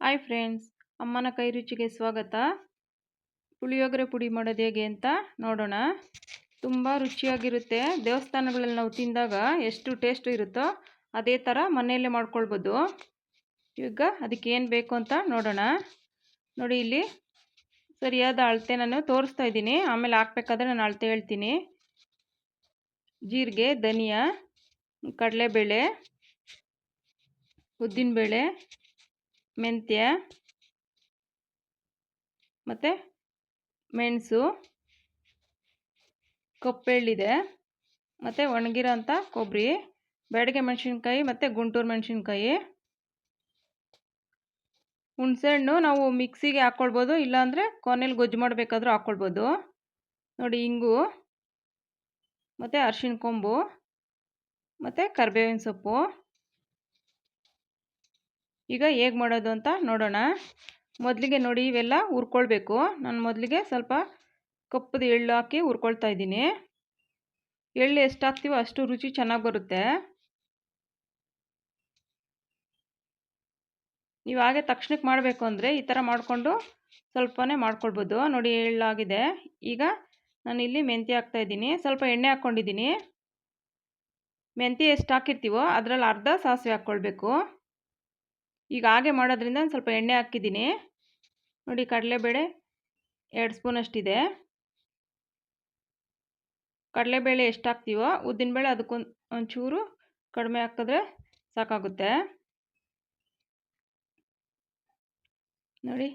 Hi friends ಅಮ್ಮನ ಕೈ ರುಚಿಗೆ ಸ್ವಾಗತ. ಪುಳಿಯೋಗರೆ ಪುಡಿ ಮಾಡೋದು ಹೇಗೆ ಅಂತ ನೋಡೋಣ. ತುಂಬ ರುಚಿಯಾಗಿರುತ್ತೆ. ದೇವಸ್ಥಾನಗಳಲ್ಲಿ ನಾವು ತಿಂದಾಗ ಎಷ್ಟು ಟೇಸ್ಟ್ ಇರುತ್ತೋ ಅದೇ ಥರ ಮನೆಯಲ್ಲೇ ಮಾಡ್ಕೊಳ್ಬೋದು. ಈಗ ಅದಕ್ಕೆ ಏನು ಬೇಕು ಅಂತ ನೋಡೋಣ. ನೋಡಿ ಇಲ್ಲಿ ಸರಿಯಾದ ಅಳತೆ ನಾನು ತೋರಿಸ್ತಾ ಇದ್ದೀನಿ. ಆಮೇಲೆ ಹಾಕ್ಬೇಕಾದ್ರೆ ನಾನು ಅಳತೆ ಹೇಳ್ತೀನಿ. ಜೀರಿಗೆ, ಧನಿಯಾ, ಕಡಲೆಬೇಳೆ, ಉದ್ದಿನಬೇಳೆ ಮೆಂತ್ಯ, ಮತ್ತು ಮೆಣಸು, ಕಪ್ಪೆಳ್ಳಿದೆ, ಮತ್ತು ಒಣಗಿರೋ ಅಂಥ ಕೊಬ್ಬರಿ, ಬ್ಯಾಡಗೆ ಮೆಣಸಿನ್ಕಾಯಿ, ಮತ್ತು ಗುಂಟೂರು ಮೆಣಸಿನ್ಕಾಯಿ. ಹುಣಸೆಹಣ್ಣು ನಾವು ಮಿಕ್ಸಿಗೆ ಹಾಕ್ಕೊಳ್ಬೋದು ಇಲ್ಲಾಂದರೆ ಕೊನೆಯಲ್ಲಿ ಗೊಜ್ಜು ಮಾಡಬೇಕಾದ್ರೂ ಹಾಕ್ಕೊಳ್ಬೋದು ನೋಡಿ, ಇಂಗು, ಮತ್ತು ಅರ್ಶಿಣ ಕೊಂಬು, ಮತ್ತು ಕರಿಬೇವಿನ ಸೊಪ್ಪು. ಈಗ ಹೇಗೆ ಮಾಡೋದು ಅಂತ ನೋಡೋಣ. ಮೊದಲಿಗೆ ನೋಡಿ ಇವೆಲ್ಲ ಹುರ್ಕೊಳ್ಬೇಕು. ನಾನು ಮೊದಲಿಗೆ ಸ್ವಲ್ಪ ಕಪ್ಪದ ಎಳ್ಳು ಹಾಕಿ ಹುರ್ಕೊಳ್ತಾ ಇದ್ದೀನಿ. ಎಳ್ಳು ಎಷ್ಟು ಹಾಕ್ತೀವೋ ಅಷ್ಟು ರುಚಿ ಚೆನ್ನಾಗಿ ಬರುತ್ತೆ. ನೀವು ಹಾಗೆ ತಕ್ಷಣಕ್ಕೆ ಮಾಡಬೇಕು ಅಂದರೆ ಈ ಥರ ಮಾಡಿಕೊಂಡು ಸ್ವಲ್ಪನೇ ಮಾಡ್ಕೊಳ್ಬೋದು. ನೋಡಿ ಎಳ್ಳಾಗಿದೆ ಈಗ ನಾನು ಇಲ್ಲಿ ಮೆಂತ್ಯ ಹಾಕ್ತಾಯಿದ್ದೀನಿ ಸ್ವಲ್ಪ ಎಣ್ಣೆ ಹಾಕ್ಕೊಂಡಿದ್ದೀನಿ ಮೆಂತ್ಯ ಎಷ್ಟು ಹಾಕಿರ್ತೀವೋ ಅದರಲ್ಲಿ ಅರ್ಧ ಸಾಸಿವೆ ಹಾಕ್ಕೊಳ್ಬೇಕು ಈಗ ಹಾಗೆ ಮಾಡೋದ್ರಿಂದ ಒಂದು ಸ್ವಲ್ಪ ಎಣ್ಣೆ ಹಾಕಿದ್ದೀನಿ. ನೋಡಿ ಕಡಲೆಬೇಳೆ ಎರಡು ಸ್ಪೂನ್ ಅಷ್ಟಿದೆ. ಕಡಲೆಬೇಳೆ ಎಷ್ಟು ಹಾಕ್ತೀವೋ ಉದ್ದಿನಬೇಳೆ ಅದಕ್ಕೊಂದು ಒಂಚೂರು ಕಡಿಮೆ ಹಾಕಿದ್ರೆ ಸಾಕಾಗುತ್ತೆ. ನೋಡಿ.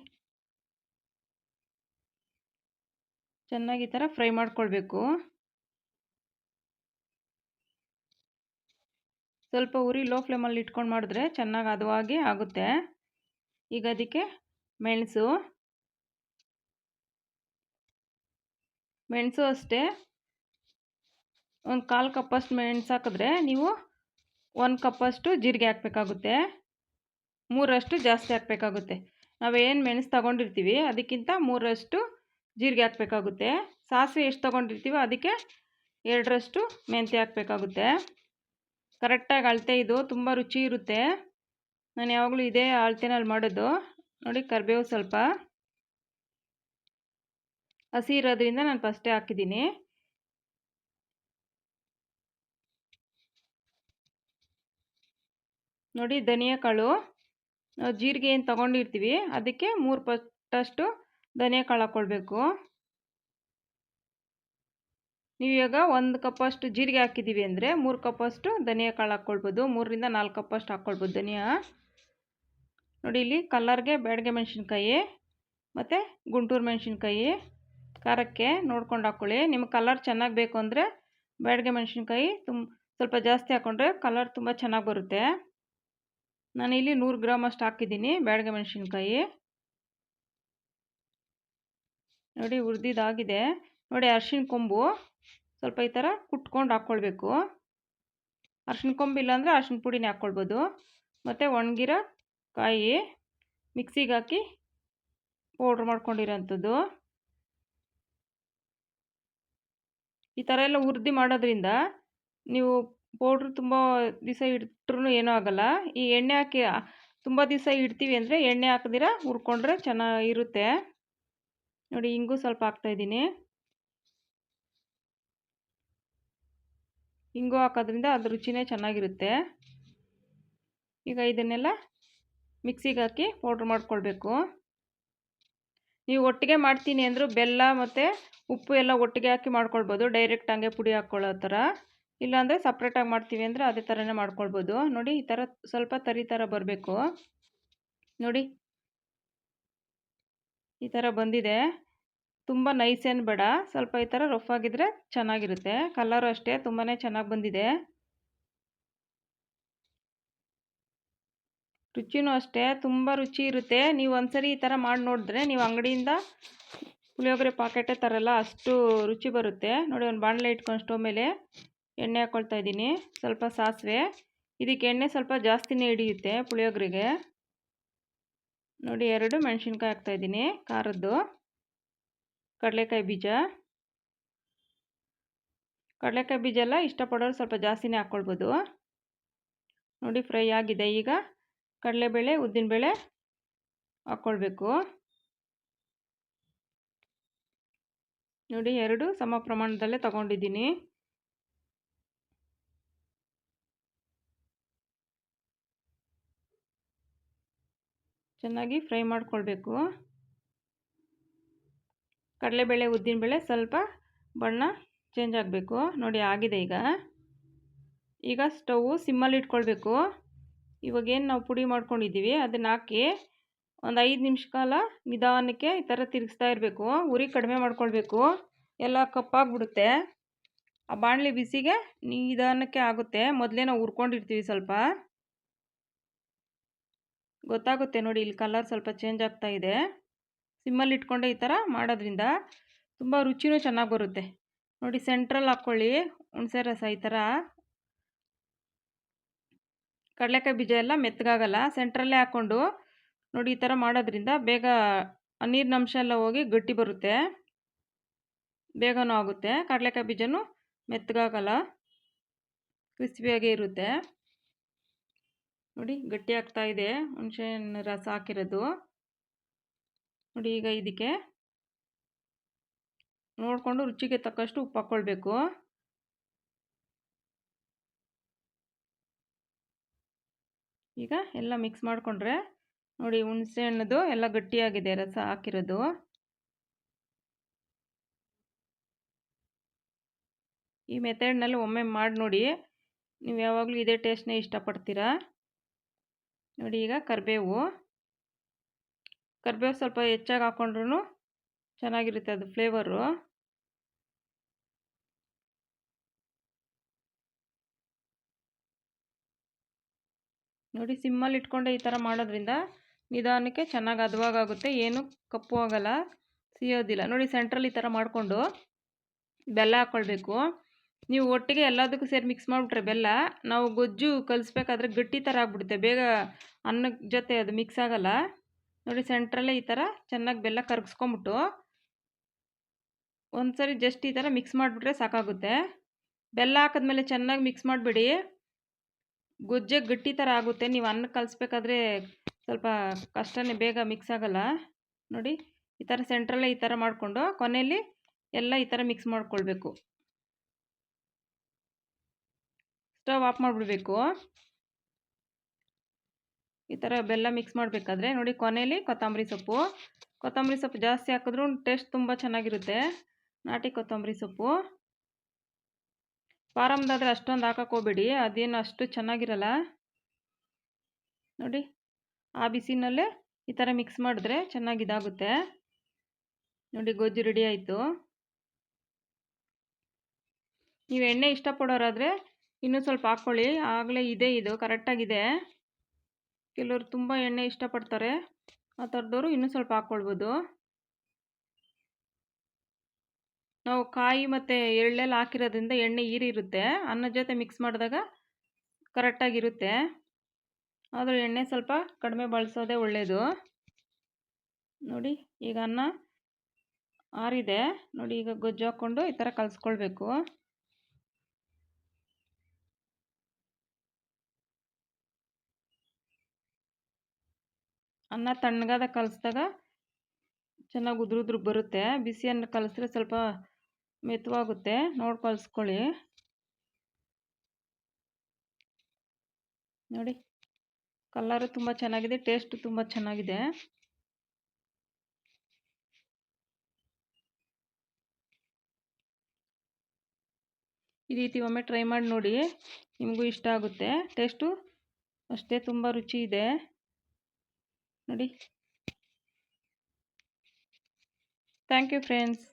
ಚೆನ್ನಾಗಿ ಈ ಥರ ಫ್ರೈ ಮಾಡ್ಕೊಳ್ಬೇಕು. ಸ್ವಲ್ಪ ಉರಿ ಲೋ ಫ್ಲೇಮಲ್ಲಿ ಇಟ್ಕೊಂಡು ಮಾಡಿದ್ರೆ ಚೆನ್ನಾಗಿ ಹದವಾಗಿ ಆಗುತ್ತೆ. ಈಗ ಅದಕ್ಕೆ ಮೆಣಸು. ಮೆಣಸು ಅಷ್ಟೇ. ಒಂದು ಕಾಲು ಕಪ್ಪಷ್ಟು ಮೆಣಸು ಹಾಕಿದ್ರೆ ನೀವು ಒಂದು ಕಪ್ಪಷ್ಟು ಜೀರಿಗೆ ಹಾಕಬೇಕಾಗುತ್ತೆ. ಮೂರಷ್ಟು ಜಾಸ್ತಿ ಹಾಕಬೇಕಾಗುತ್ತೆ. ನಾವೇನು ಮೆಣಸು ತಗೊಂಡಿರ್ತೀವಿ, ಅದಕ್ಕಿಂತ ಮೂರಷ್ಟು ಜೀರಿಗೆ ಹಾಕಬೇಕಾಗುತ್ತೆ. ಸಾಸಿವೆ ಎಷ್ಟು ತೊಗೊಂಡಿರ್ತೀವೋ ಅದಕ್ಕೆ ಎರಡರಷ್ಟು ಮೆಂತ್ಯ ಹಾಕಬೇಕಾಗುತ್ತೆ. ಕರೆಕ್ಟಾಗಿ ಅಳತೆ ಇದು, ತುಂಬ ರುಚಿ ಇರುತ್ತೆ. ನಾನು ಯಾವಾಗಲೂ ಇದೇ ಅಳತೆನಲ್ಲಿ ಮಾಡೋದು. ನೋಡಿ ಕರಿಬೇವು ಸ್ವಲ್ಪ. ಹಸಿ ಇರೋದ್ರಿಂದ ನಾನು ಫಸ್ಟೇ ಹಾಕಿದ್ದೀನಿ. ನೋಡಿ ಧನಿಯಾ ಕಾಳು ಜೀರಿಗೆ ಏನು ತೊಗೊಂಡಿರ್ತೀವಿ, ಅದಕ್ಕೆ ಮೂರು ಪಟ್ಟಷ್ಟು ಧನಿಯಾ ಕಾಳು ಹಾಕ್ಕೊಳ್ಬೇಕು. ನೀವು ಇವಾಗ ಒಂದು ಕಪ್ಪಷ್ಟು ಜೀರಿಗೆ ಹಾಕಿದ್ದೀವಿ ಅಂದರೆ ಮೂರು ಕಪ್ಪಷ್ಟು ಧನಿಯಾ ಕಾಳು ಹಾಕ್ಕೊಳ್ಬೋದು. ಮೂರರಿಂದ ನಾಲ್ಕು ಕಪ್ಪಷ್ಟು ಹಾಕ್ಕೊಳ್ಬೋದು ಧನಿಯಾ. ನೋಡಿ ಇಲ್ಲಿ ಕಲ್ಲರ್ಗೆ ಬ್ಯಾಡ್ಗೆ ಮೆಣಸಿನ್ಕಾಯಿ, ಮತ್ತು ಗುಂಟೂರು ಮೆಣಸಿನ್ಕಾಯಿ, ಖಾರಕ್ಕೆ ನೋಡ್ಕೊಂಡು ಹಾಕ್ಕೊಳ್ಳಿ ನಿಮ್ಗೆ ಕಲರ್ ಚೆನ್ನಾಗಿ ಬೇಕು ಅಂದರೆ ಬ್ಯಾಡ್ಗೆ ಮೆಣಸಿನ್ಕಾಯಿ ತುಂಬ ಸ್ವಲ್ಪ ಜಾಸ್ತಿ ಹಾಕ್ಕೊಂಡ್ರೆ ಕಲರ್ ತುಂಬ ಚೆನ್ನಾಗಿ ಬರುತ್ತೆ. ನಾನು ಇಲ್ಲಿ ನೂರು ಗ್ರಾಮ್ ಅಷ್ಟು ಹಾಕಿದ್ದೀನಿ ಬ್ಯಾಡ್ಗೆ ಮೆಣಸಿನ್ಕಾಯಿ. ನೋಡಿ ಹುರಿದಿದ್ದಾಗಿದೆ ನೋಡಿ ಅರ್ಶಿನ ಕೊಂಬು. ಸ್ವಲ್ಪ ಈ ಥರ ಕುಟ್ಕೊಂಡು ಹಾಕ್ಕೊಳ್ಬೇಕು. ಅರ್ಶಿನ ಕೊಂಬು ಇಲ್ಲಾಂದರೆ ಅರ್ಶಿನ ಪುಡಿನೇ ಹಾಕ್ಕೊಳ್ಬೋದು. ಮತ್ತು ಒಣಗಿರೋ ಕಾಯಿ ಮಿಕ್ಸಿಗೆ ಹಾಕಿ ಪೌಡ್ರ್ ಮಾಡ್ಕೊಂಡಿರೋಂಥದ್ದು. ಈ ಥರ ಎಲ್ಲ ಉರ್ದಿ ಮಾಡೋದ್ರಿಂದ ನೀವು ಪೌಡ್ರ್ ತುಂಬ ದಿವಸ ಇಟ್ರೂ ಏನೂ ಆಗಲ್ಲ. ಈ ಎಣ್ಣೆ ಹಾಕಿ ತುಂಬ ದಿವಸ ಇಡ್ತೀವಿ ಅಂದರೆ ಎಣ್ಣೆ ಹಾಕಿದಿರ ಹುರ್ಕೊಂಡ್ರೆ ಚೆನ್ನಾಗಿರುತ್ತೆ. ನೋಡಿ ಹಿಂಗೂ ಸ್ವಲ್ಪ ಹಾಕ್ತಾಯಿದ್ದೀನಿ ಹಿಂಗು ಹಾಕೋದ್ರಿಂದ ಅದು ರುಚಿನೇ ಚೆನ್ನಾಗಿರುತ್ತೆ. ಈಗ ಇದನ್ನೆಲ್ಲ ಮಿಕ್ಸಿಗೆ ಹಾಕಿ ಪೌಡ್ರ್ ಮಾಡ್ಕೊಳ್ಬೇಕು. ನೀವು ಒಟ್ಟಿಗೆ ಮಾಡ್ತೀನಿ ಅಂದರೂ ಬೆಲ್ಲ ಮತ್ತು ಉಪ್ಪು ಎಲ್ಲ ಒಟ್ಟಿಗೆ ಹಾಕಿ ಮಾಡ್ಕೊಳ್ಬೋದು. ಡೈರೆಕ್ಟ್ ಹಂಗೆ ಪುಡಿ ಹಾಕ್ಕೊಳ್ಳೋ ಥರ. ಇಲ್ಲಾಂದರೆ ಸಪ್ರೇಟಾಗಿ ಮಾಡ್ತೀವಿ ಅಂದರೆ ಅದೇ ಥರನೇ ಮಾಡ್ಕೊಳ್ಬೋದು. ನೋಡಿ, ಈ ಥರ ಸ್ವಲ್ಪ ತರಿ ಥರ ಬರಬೇಕು. ನೋಡಿ. ಈ ಥರ ಬಂದಿದೆ. ತುಂಬ ನೈಸ್ ಏನು ಬೇಡ. ಸ್ವಲ್ಪ ಈ ಥರ ರಫ್ ಆಗಿದ್ರೆ ಚೆನ್ನಾಗಿರುತ್ತೆ. ಕಲರು ಅಷ್ಟೇ ತುಂಬಾ ಚೆನ್ನಾಗಿ ಬಂದಿದೆ. ರುಚಿನೂ ಅಷ್ಟೇ, ತುಂಬ ರುಚಿ ಇರುತ್ತೆ. ನೀವು ಒಂದ್ಸರಿ ಈ ಥರ ಮಾಡಿ ನೋಡಿದ್ರೆ ನೀವು ಅಂಗಡಿಯಿಂದ ಪುಳಿಯೋಗರೆ ಪಾಕೆಟೇ ತರಲ್ಲ, ಅಷ್ಟು ರುಚಿ ಬರುತ್ತೆ. ನೋಡಿ, ಒಂದು ಬಾಣಲೆ ಇಟ್ಕೊಂಡು ಸ್ಟವ್ ಮೇಲೆ ಎಣ್ಣೆ ಹಾಕ್ಕೊಳ್ತಾ ಇದ್ದೀನಿ. ಸ್ವಲ್ಪ ಸಾಸಿವೆ. ಇದಕ್ಕೆ ಎಣ್ಣೆ ಸ್ವಲ್ಪ ಜಾಸ್ತಿನೇ ಹಿಡಿಯುತ್ತೆ ಪುಳಿಯೋಗರೆಗೆ. ನೋಡಿ, ಎರಡು ಮೆಣಸಿನ್ಕಾಯಿ ಹಾಕ್ತಾಯಿದ್ದೀನಿ ಖಾರದ್ದು. ಕಡಲೆಕಾಯಿ ಬೀಜ. ಕಡಲೆಕಾಯಿ ಬೀಜ ಎಲ್ಲ ಇಷ್ಟಪಡೋರು ಸ್ವಲ್ಪ ಜಾಸ್ತಿನೇ ಹಾಕ್ಕೊಳ್ಬೋದು. ನೋಡಿ ಫ್ರೈ ಆಗಿದೆ ಈಗ. ಕಡಲೆಬೇಳೆ, ಉದ್ದಿನಬೇಳೆ ಹಾಕ್ಕೊಳ್ಬೇಕು. ನೋಡಿ ಎರಡು ಸಮ ಪ್ರಮಾಣದಲ್ಲೇ ತಗೊಂಡಿದ್ದೀನಿ. ಚೆನ್ನಾಗಿ ಫ್ರೈ ಮಾಡ್ಕೊಳ್ಬೇಕು. ಕಡಲೆಬೇಳೆ ಉದ್ದಿನಬೇಳೆ ಸ್ವಲ್ಪ ಬಣ್ಣ ಚೇಂಜ್ ಆಗಬೇಕು. ನೋಡಿ ಆಗಿದೆ ಈಗ. ಈಗ ಸ್ಟೌವು ಸಿಮ್ಮಲ್ಲಿ ಇಟ್ಕೊಳ್ಬೇಕು. ಇವಾಗೇನು ನಾವು ಪುಡಿ ಮಾಡ್ಕೊಂಡಿದ್ದೀವಿ, ಅದನ್ನು ಹಾಕಿ ಒಂದು ಐದು ನಿಮಿಷ ಕಾಲ ನಿಧಾನಕ್ಕೆ ಈ ಥರ ತಿರುಗಿಸ್ತಾ ಇರಬೇಕು. ಉರಿ ಕಡಿಮೆ ಮಾಡ್ಕೊಳ್ಬೇಕು. ಎಲ್ಲ ಕಪ್ಪಾಗ್ಬಿಡುತ್ತೆ. ಆ ಬಾಣಲೆ ಬಿಸಿಗೆ ನಿಧಾನಕ್ಕೆ ಆಗುತ್ತೆ. ಮೊದಲೇ ನಾವು ಹುರ್ಕೊಂಡಿರ್ತೀವಿ ಸ್ವಲ್ಪ. ಗೊತ್ತಾಗುತ್ತೆ ನೋಡಿ ಇಲ್ಲಿ ಕಲರ್ ಸ್ವಲ್ಪ ಚೇಂಜ್ ಆಗ್ತಾ ಇದೆ. ಸಿಮ್ಮಲ್ಲಿ ಇಟ್ಕೊಂಡೆ ಈ ಥರ ಮಾಡೋದ್ರಿಂದ ತುಂಬ ರುಚಿನೂ ಚೆನ್ನಾಗಿ ಬರುತ್ತೆ. ನೋಡಿ ಸೆಂಟ್ರಲ್ಲಿ ಹಾಕ್ಕೊಳ್ಳಿ ಹುಣಸೆ ರಸ ಈ ಥರ. ಕಡಲೆಕಾಯಿ ಬೀಜ ಎಲ್ಲ ಮೆತ್ತಗಾಗಲ್ಲ ಸೆಂಟ್ರಲ್ಲೇ ಹಾಕ್ಕೊಂಡು ನೋಡಿ ಈ ಥರ ಮಾಡೋದ್ರಿಂದ ಬೇಗ ನೀರಿನ ಅಂಶ ಎಲ್ಲ ಹೋಗಿ ಗಟ್ಟಿ ಬರುತ್ತೆ. ಬೇಗನೂ ಆಗುತ್ತೆ. ಕಡಲೆಕಾಯಿ ಬೀಜನೂ ಮೆತ್ತಗಾಗಲ್ಲ ಕ್ರಿಸ್ಪಿಯಾಗೇ ಇರುತ್ತೆ. ನೋಡಿ ಗಟ್ಟಿ ಆಗ್ತಾ ಇದೆ ಹುಣಸೆಹಣ್ಣು ರಸ ಹಾಕಿರೋದು. ನೋಡಿ ಈಗ ಇದಕ್ಕೆ ನೋಡಿಕೊಂಡು ರುಚಿಗೆ ತಕ್ಕಷ್ಟು ಉಪ್ಪು ಹಾಕ್ಕೊಳ್ಬೇಕು ಈಗ ಎಲ್ಲ ಮಿಕ್ಸ್ ಮಾಡಿಕೊಂಡ್ರೆ ನೋಡಿ ಹುಣಸೆ ಹಣ್ಣದು ಎಲ್ಲ ಗಟ್ಟಿಯಾಗಿದೆ, ರಸ ಹಾಕಿರೋದು. ಈ ಮೆಥಡ್ನಲ್ಲಿ ಒಮ್ಮೆ ಮಾಡಿ ನೋಡಿ ನೀವು ಯಾವಾಗಲೂ ಇದೇ ಟೇಸ್ಟ್ನೇ ಇಷ್ಟಪಡ್ತೀರಾ. ನೋಡಿ ಈಗ ಕರಿಬೇವು. ಕರಿಬೇವು ಸ್ವಲ್ಪ ಹೆಚ್ಚಾಗಿ ಹಾಕ್ಕೊಂಡ್ರೂ ಚೆನ್ನಾಗಿರುತ್ತೆ ಅದು ಫ್ಲೇವರು ನೋಡಿ ಸಿಮ್ಮಲ್ಲಿ ಇಟ್ಕೊಂಡೆ ಈ ಥರ ಮಾಡೋದ್ರಿಂದ ನಿಧಾನಕ್ಕೆ ಚೆನ್ನಾಗಿ ಹದವಾಗುತ್ತೆ ಏನು ಕಪ್ಪು ಆಗಲ್ಲ, ಸಿಯೋದಿಲ್ಲ. ನೋಡಿ ಸೆಂಟ್ರಲ್ಲಿ ಈ ಥರ ಮಾಡಿಕೊಂಡು ಬೆಲ್ಲ ಹಾಕ್ಕೊಳ್ಬೇಕು ನೀವು ಒಟ್ಟಿಗೆ ಎಲ್ಲದಕ್ಕೂ ಸೇರಿ ಮಿಕ್ಸ್ ಮಾಡಿಬಿಟ್ರೆ ಬೆಲ್ಲ, ನಾವು ಗೊಜ್ಜು ಕಲಿಸ್ಬೇಕಾದ್ರೆ ಗಟ್ಟಿ ಥರ ಆಗ್ಬಿಡುತ್ತೆ. ಬೇಗ ಅನ್ನದ ಜೊತೆ ಅದು ಮಿಕ್ಸ್ ಆಗಲ್ಲ. ನೋಡಿ ಸೆಂಟ್ರಲ್ಲೇ ಈ ಥರ ಚೆನ್ನಾಗಿ ಬೆಲ್ಲ ಕರಗಿಸ್ಕೊಂಬಿಟ್ಟು ಒಂದು ಸರಿ ಜಸ್ಟ್ ಈ ಥರ ಮಿಕ್ಸ್ ಮಾಡಿಬಿಟ್ರೆ ಸಾಕಾಗುತ್ತೆ. ಬೆಲ್ಲ ಹಾಕಿದ್ಮೇಲೆ ಚೆನ್ನಾಗಿ ಮಿಕ್ಸ್ ಮಾಡಿಬಿಡಿ. ಗೊಜ್ಜೆ ಗಟ್ಟಿ ಥರ ಆಗುತ್ತೆ. ನೀವು ಅನ್ನ ಕಲಿಸ್ಬೇಕಾದ್ರೆ ಸ್ವಲ್ಪ ಕಷ್ಟನೇ ಬೇಗ ಮಿಕ್ಸ್ ಆಗೋಲ್ಲ. ನೋಡಿ ಈ ಥರ ಸೆಂಟ್ರಲ್ಲೇ ಈ ಥರ ಮಾಡಿಕೊಂಡು ಕೊನೆಯಲ್ಲಿ ಎಲ್ಲ ಈ ಥರ ಮಿಕ್ಸ್ ಮಾಡ್ಕೊಳ್ಬೇಕು. ಸ್ಟವ್ ಆಫ್ ಮಾಡಿಬಿಡ್ಬೇಕು. ಈ ಥರ ಬೆಲ್ಲ ಮಿಕ್ಸ್ ಮಾಡಬೇಕಾದ್ರೆ ನೋಡಿ ಕೊನೆಯಲ್ಲಿ ಕೊತ್ತಂಬರಿ ಸೊಪ್ಪು. ಕೊತ್ತಂಬರಿ ಸೊಪ್ಪು ಜಾಸ್ತಿ ಹಾಕಿದ್ರೂ ಟೇಸ್ಟ್ ತುಂಬ ಚೆನ್ನಾಗಿರುತ್ತೆ. ನಾಟಿ ಕೊತ್ತಂಬರಿ ಸೊಪ್ಪು. ಫಾರಮ್ದಾದರೆ ಅಷ್ಟೊಂದು ಹಾಕಕ್ಕೆ ಹೋಗ್ಬೇಡಿ, ಅದೇನು ಅಷ್ಟು ಚೆನ್ನಾಗಿರಲ್ಲ. ನೋಡಿ, ಆ ಬಿಸಿನಲ್ಲೇ ಈ ಥರ ಮಿಕ್ಸ್ ಮಾಡಿದ್ರೆ ಚೆನ್ನಾಗಿ ಇದಾಗುತ್ತೆ. ನೋಡಿ, ಗೊಜ್ಜು ರೆಡಿ ಆಯಿತು. ನೀವು ಎಣ್ಣೆ ಇಷ್ಟಪಡೋರಾದರೆ ಇನ್ನೂ ಸ್ವಲ್ಪ ಹಾಕ್ಕೊಳ್ಳಿ ಆಗಲೇ ಇದೆ ಇದು ಕರೆಕ್ಟಾಗಿದೆ ಕೆಲವರು ತುಂಬ ಎಣ್ಣೆ ಇಷ್ಟಪಡ್ತಾರೆ. ಆ ಥರದವರು ಇನ್ನೂ ಸ್ವಲ್ಪ ಹಾಕ್ಕೊಳ್ಬೋದು ನಾವು ಕಾಯಿ ಮತ್ತು ಎಳ್ಳೆಲ್ಲ ಹಾಕಿರೋದ್ರಿಂದ ಎಣ್ಣೆ ಈರಿರುತ್ತೆ. ಅನ್ನ ಜೊತೆ ಮಿಕ್ಸ್ ಮಾಡಿದಾಗ ಕರೆಕ್ಟಾಗಿರುತ್ತೆ. ಆದರೆ ಎಣ್ಣೆ ಸ್ವಲ್ಪ ಕಡಿಮೆ ಬಳಸೋದೇ ಒಳ್ಳೆಯದು ನೋಡಿ, ಈಗ ಅನ್ನ ಆರಿದೆ. ನೋಡಿ, ಈಗ ಗೊಜ್ಜು ಹಾಕ್ಕೊಂಡು ಈ ಥರ ಕಲಿಸ್ಕೊಳ್ಬೇಕು. ಅನ್ನ ತಣ್ಣಗಾದ ಕಲಸಿದಾಗ ಚೆನ್ನಾಗಿ ಉದುರು ಬರುತ್ತೆ. ಬಿಸಿ ಅನ್ನ ಕಲಿಸಿದ್ರೆ ಸ್ವಲ್ಪ ಮೆತ್ತವಾಗುತ್ತೆ ನೋಡಿ ಕಲಿಸ್ಕೊಳ್ಳಿ. ನೋಡಿ. ಕಲರು ತುಂಬ ಚೆನ್ನಾಗಿದೆ, ಟೇಸ್ಟು ತುಂಬ ಚೆನ್ನಾಗಿದೆ. ಈ ರೀತಿ ಒಮ್ಮೆ ಟ್ರೈ ಮಾಡಿ ನೋಡಿ. ನಿಮಗೂ ಇಷ್ಟ ಆಗುತ್ತೆ. ಟೇಸ್ಟು ಅಷ್ಟೇ ತುಂಬ ರುಚಿ ಇದೆ. ನೋಡಿ. Thank you friends